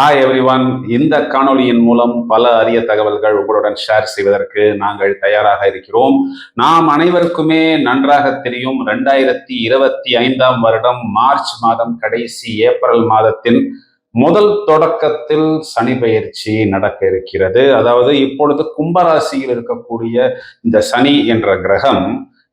Hi everyone இந்த காணொலியின் மூலம் பல அரிய தகவல்கள் உங்களுடன் ஷேர் செய்வதற்கு நாங்கள் தயாராக இருக்கிறோம். நாம் அனைவருக்குமே நன்றாக தெரியும் ரெண்டாயிரத்தி இருபத்தி ஐந்தாம் வருடம் மார்ச் மாதம் கடைசி ஏப்ரல் மாதத்தின் முதல் தொடக்கத்தில் சனி பயிற்சி நடக்க இருக்கிறது. அதாவது இப்பொழுது கும்பராசியில் இருக்கக்கூடிய இந்த சனி என்ற கிரகம்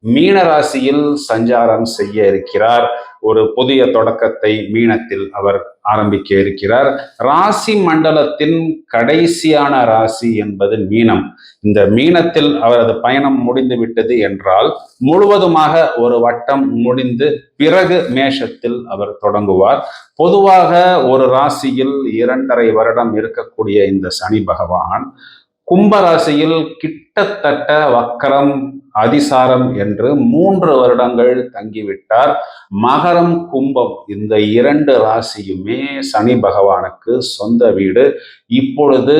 மீன ராசியில் சஞ்சாரம் செய்ய இருக்கிறார். ஒரு புதிய தொடக்கத்தை மீனத்தில் அவர் ஆரம்பிக்க இருக்கிறார். ராசி மண்டலத்தின் கடைசியான ராசி என்பது மீனம். இந்த மீனத்தில் அவரது பயணம் முடிந்து விட்டது என்றால் முழுவதுமாக ஒரு வட்டம் முடிந்து பிறகு மேஷத்தில் அவர் தொடங்குவார். பொதுவாக ஒரு ராசியில் இரண்டரை வருடம் இருக்கக்கூடிய இந்த சனி பகவான் கும்பராசியில் கிட்டத்தட்ட வக்கரம் அதிசாரம் என்று மூன்று வருடங்கள் தங்கிவிட்டார். மகரம் கும்பம் இந்த இரண்டு ராசியுமே சனி பகவானுக்கு சொந்த வீடு. இப்பொழுது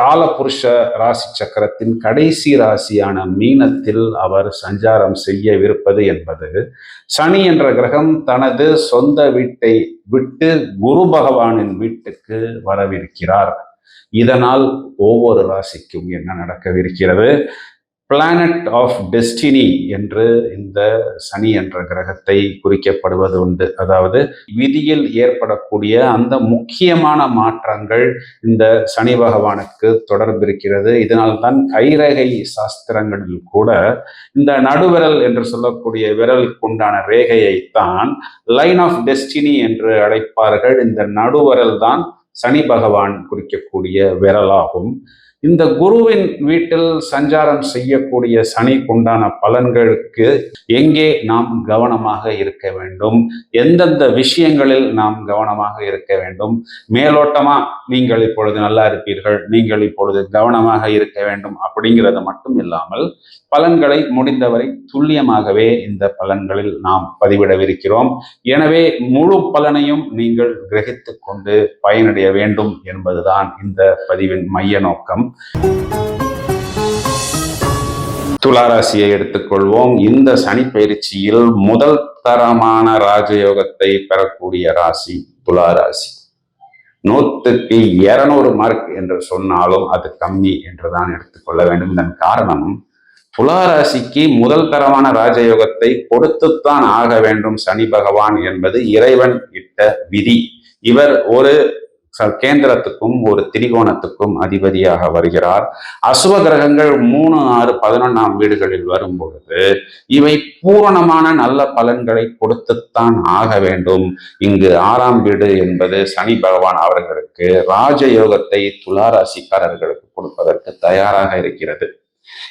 காலபுருஷ ராசி சக்கரத்தின் கடைசி ராசியான மீனத்தில் அவர் சஞ்சாரம் செய்யவிருப்பது என்பது. சனி என்ற கிரகம் தனது சொந்த வீட்டை விட்டு குரு பகவானின் வீட்டுக்கு வரவிருக்கிறார். இதனால் ஒவ்வொரு ராசிக்கும் என்ன நடக்கவிருக்கிறது? பிளானட் ஆஃப் டெஸ்டினி என்று இந்த சனி என்ற கிரகத்தை குறிக்கப்படுவது உண்டு. அதாவது விதியில் ஏற்படக்கூடிய அந்த முக்கியமான மாற்றங்கள் இந்த சனி பகவானுக்கு தொடர்பு இருக்கிறது. இதனால்தான் கைரேகை சாஸ்திரங்களில் கூட இந்த நடுவிரல் என்று சொல்லக்கூடிய விரலுக்குண்டான ரேகையைத்தான் லைன் ஆஃப் டெஸ்டினி என்று அழைப்பார்கள். இந்த நடுவரல் தான் சனி பகவான் குறிக்கக்கூடிய விரலாகும். இந்த குருவின் வீட்டில் சஞ்சாரம் செய்யக்கூடிய சனிக்குண்டான பலன்களுக்கு எங்கே நாம் கவனமாக இருக்க வேண்டும்? எந்தெந்த விஷயங்களில் நாம் கவனமாக இருக்க வேண்டும்? மேலோட்டமா நீங்கள் இப்பொழுது நல்லா இருப்பீர்கள் நீங்கள் இப்பொழுது கவனமாக இருக்க வேண்டும் அப்படிங்கிறது மட்டும் இல்லாமல் பலன்களை முடிந்தவரை துல்லியமாகவே இந்த பலன்களில் நாம் பதிவிடவிருக்கிறோம். எனவே முழு பலனையும் நீங்கள் கிரகித்து கொண்டு பயனடைய வேண்டும் என்பதுதான் இந்த பதிவின் மைய நோக்கம். துளாராசியை எடுத்துக்கொள்வோம். இந்த சனி பயிற்சியில் முதல் தரமான ராஜயோகத்தை பெறக்கூடிய ராசி துளாராசி. நூற்றுக்கு இருநூறு மார்க் என்று சொன்னாலும் அது கம்மி என்றுதான் எடுத்துக்கொள்ள வேண்டும். இதன் காரணம் துளாராசிக்கு முதல் தரமான ராஜயோகத்தை கொடுத்துத்தான் ஆக வேண்டும் சனி பகவான் என்பது இறைவன் இட்ட விதி. இவர் ஒரு கேந்திரத்துக்கும் ஒரு திரிகோணத்துக்கும் அதிபதியாக வருகிறார். அசுவ கிரகங்கள் மூணு ஆறு பதினொன்னாம் வீடுகளில் வரும் பொழுது இவை பூரணமான நல்ல பலன்களை கொடுத்துத்தான் ஆக வேண்டும். இங்கு ஆறாம் வீடு என்பது சனி பகவான் அவர்களுக்கு ராஜயோகத்தை துளாராசிக்காரர்களுக்கு கொடுப்பதற்கு தயாராக இருக்கிறது.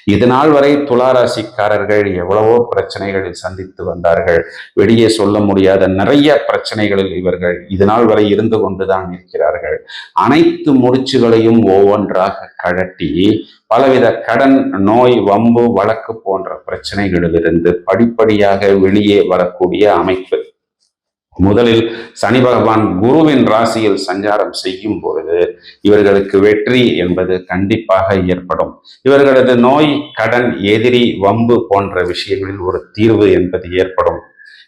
இது நாள் வரை துளாராசிக்காரர்கள் எவ்வளவோ பிரச்சனைகளில் சந்தித்து வந்தார்கள். வெளியே சொல்ல முடியாத நிறைய பிரச்சனைகளில் இவர்கள் இது நாள் வரை இருந்து கொண்டுதான் இருக்கிறார்கள். அனைத்து முடிச்சுகளையும் ஒவ்வொன்றாக கழட்டி பலவித கடன் நோய் வம்பு வழக்கு போன்ற பிரச்சனைகளிலிருந்து படிப்படியாக வெளியே வரக்கூடிய அமைப்பு முதலில் சனி பகவான் குருவின் ராசியில் சஞ்சாரம் செய்யும் பொழுது இவர்களுக்கு வெற்றி என்பது கண்டிப்பாக ஏற்படும். இவர்களது நோய் கடன் எதிரி வம்பு போன்ற விஷயங்களில் ஒரு தீர்வு என்பது ஏற்படும்.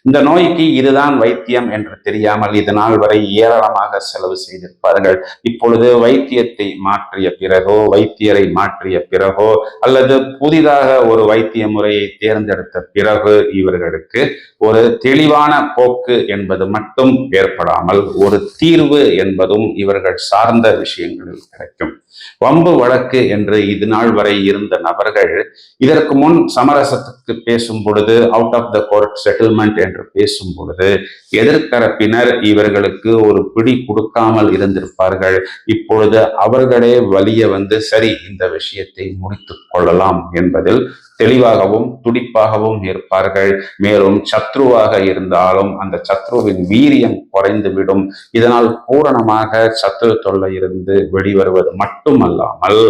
இந்த நோய்க்கு இதுதான் வைத்தியம் என்று தெரியாமல் இது நாள் வரை ஏராளமாக செலவு செய்திருப்பார்கள். இப்பொழுது வைத்தியத்தை மாற்றிய பிறகோ வைத்தியரை மாற்றிய பிறகோ அல்லது புதிதாக ஒரு வைத்திய முறையை தேர்ந்தெடுத்த பிறகு இவர்களுக்கு ஒரு தெளிவான போக்கு என்பது மட்டும் ஏற்படாமல் ஒரு தீர்வு என்பதும் இவர்கள் சார்ந்த விஷயங்களில் கிடைக்கும். வம்பு வழக்கு என்று இது நாள் வரை இருந்த நபர்கள் இதற்கு முன் சமரசத்துக்கு பேசும் பொழுது out of the court settlement என்று பேசும் பொழுது எதிர்த்தரப்பினர் இவர்களுக்கு ஒரு பிடி கொடுக்காமல் இருந்திருப்பார்கள். இப்பொழுது அவர்களே வலிய வந்து சரி இந்த விஷயத்தை முடித்துக் கொள்ளலாம் என்பதில் தெளிவாகவும் துடிப்பாகவும் இருப்பார்கள். மேலும் சத்ருவாக இருந்தாலும் அந்த சத்ருவின் வீரியம் குறைந்துவிடும். இதனால் பூரணமாக சத்ரு தொல்லை இருந்து வெளிவருவது மட்டுமல்லாமல்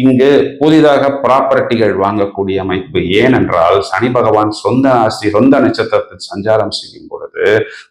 இங்கு புதிதாக ப்ராப்பர்ட்டிகள் வாங்கக்கூடிய அமைப்பு ஏனென்றால் சனி பகவான் சொந்த ஆசி சொந்த நட்சத்திரத்தில் சஞ்சாரம் செய்யும் பொழுது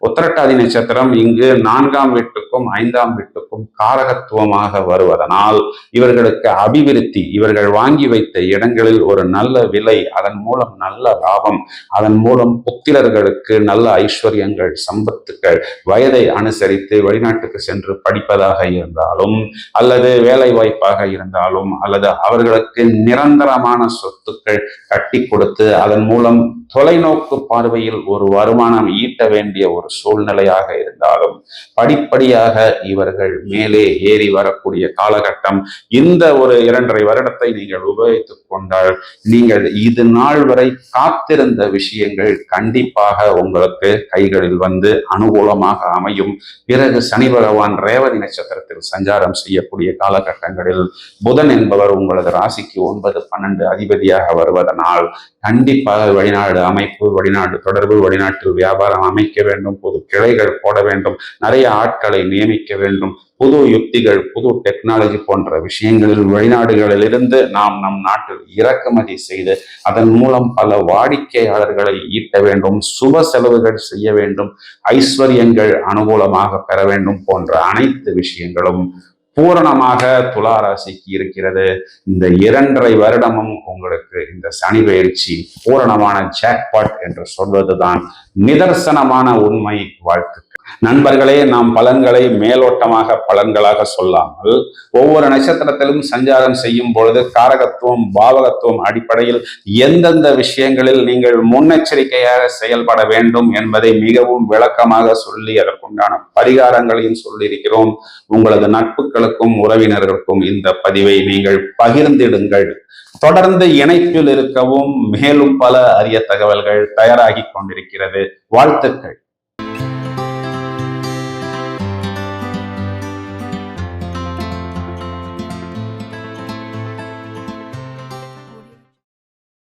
உத்தரட்டாதி நட்சத்திரம் இங்கு நான்காம் வீட்டுக்கும் ஐந்தாம் வீட்டுக்கும் காரகத்துவமாக வருவதனால் இவர்களுக்கு அபிவிருத்தி இவர்கள் வாங்கி வைத்த இடங்களில் ஒரு நல்ல விலை அதன் மூலம் நல்ல லாபம் அதன் மூலம் புத்திரர்களுக்கு நல்ல ஐஸ்வர்யங்கள் சம்பத்துக்கள் வயதை அனுசரித்து வெளிநாட்டுக்கு சென்று படிப்பதாக இருந்தாலும் அல்லது வேலை வாய்ப்பாக இருந்தாலும் அல்லது அவர்களுக்கு நிரந்தரமான சொத்துக்கள் கட்டி கொடுத்து அதன் மூலம் தொலைநோக்கு பார்வையில் ஒரு வருமானம் ஈட்ட வேண்டிய ஒரு சூழ்நிலையாக இருந்தாலும் படிப்படியாக இவர்கள் மேலே ஏறி வரக்கூடிய காலகட்டம் இந்த ஒரு இரண்டரை வருடத்தை நீங்கள் உபயோகித்துக் கொண்டால் நீங்கள் இது நாள் வரை காத்திருந்த விஷயங்கள் கண்டிப்பாக உங்களுக்கு கைகளில் வந்து அனுகூலமாக அமையும். பிறகு சனி பகவான் ரேவதி நட்சத்திரத்தில் சஞ்சாரம் செய்யக்கூடிய காலகட்டங்களில் புதன் என்பவர் உங்களது ராசிக்கு ஒன்பது பன்னெண்டு அதிபதியாக வருவதனால் கண்டிப்பாக வெளிநாடு வெளிநாடு அமைப்பு வெளிநாட்டு தொடர்பு வெளிநாட்டில் வியாபாரம் அமைக்க வேண்டும் புது கிளைகள் போட வேண்டும் நிறைய ஆட்களை நியமிக்க வேண்டும் புது யுக்திகள் புது டெக்னாலஜி போன்ற விஷயங்களில் வெளிநாடுகளிலிருந்து நாம் நம் நாட்டில் இறக்குமதி செய்து அதன் மூலம் பல வாடிக்கையாளர்களை ஈட்ட வேண்டும் சுப செலவுகள் செய்ய வேண்டும் ஐஸ்வர்யங்கள் அனுகூலமாக பெற வேண்டும் போன்ற அனைத்து விஷயங்களும் பூரணமாக துலா ராசிக்கு இருக்கிறது. இந்த இரண்டரை வருடமும் உங்களுக்கு இந்த சனி பயிற்சி பூரணமான ஜாக்பாட் என்று சொல்வதுதான் நிதர்சனமான உண்மை வாழ்த்து நண்பர்களே நாம் பலன்களை மேலோட்டமாக பலன்களாக சொல்லாமல் ஒவ்வொரு நட்சத்திரத்திலும் சஞ்சாரம் செய்யும் பொழுது காரகத்துவம் பாவகத்துவம் அடிப்படையில் எந்தெந்த விஷயங்களில் நீங்கள் முன்னெச்சரிக்கையாக செயல்பட வேண்டும் என்பதை மிகவும் விளக்கமாக சொல்லி அதற்குண்டான பரிகாரங்களையும் சொல்லியிருக்கிறோம். உங்களது நட்புகளுக்கும் உறவினர்களுக்கும் இந்த பதிவை நீங்கள் பகிர்ந்திடுங்கள். தொடர்ந்து இணைப்பில் இருக்கவும் மேலும் பல அரிய தகவல்கள் தயாராகி கொண்டிருக்கிறது. வாழ்த்துக்கள்.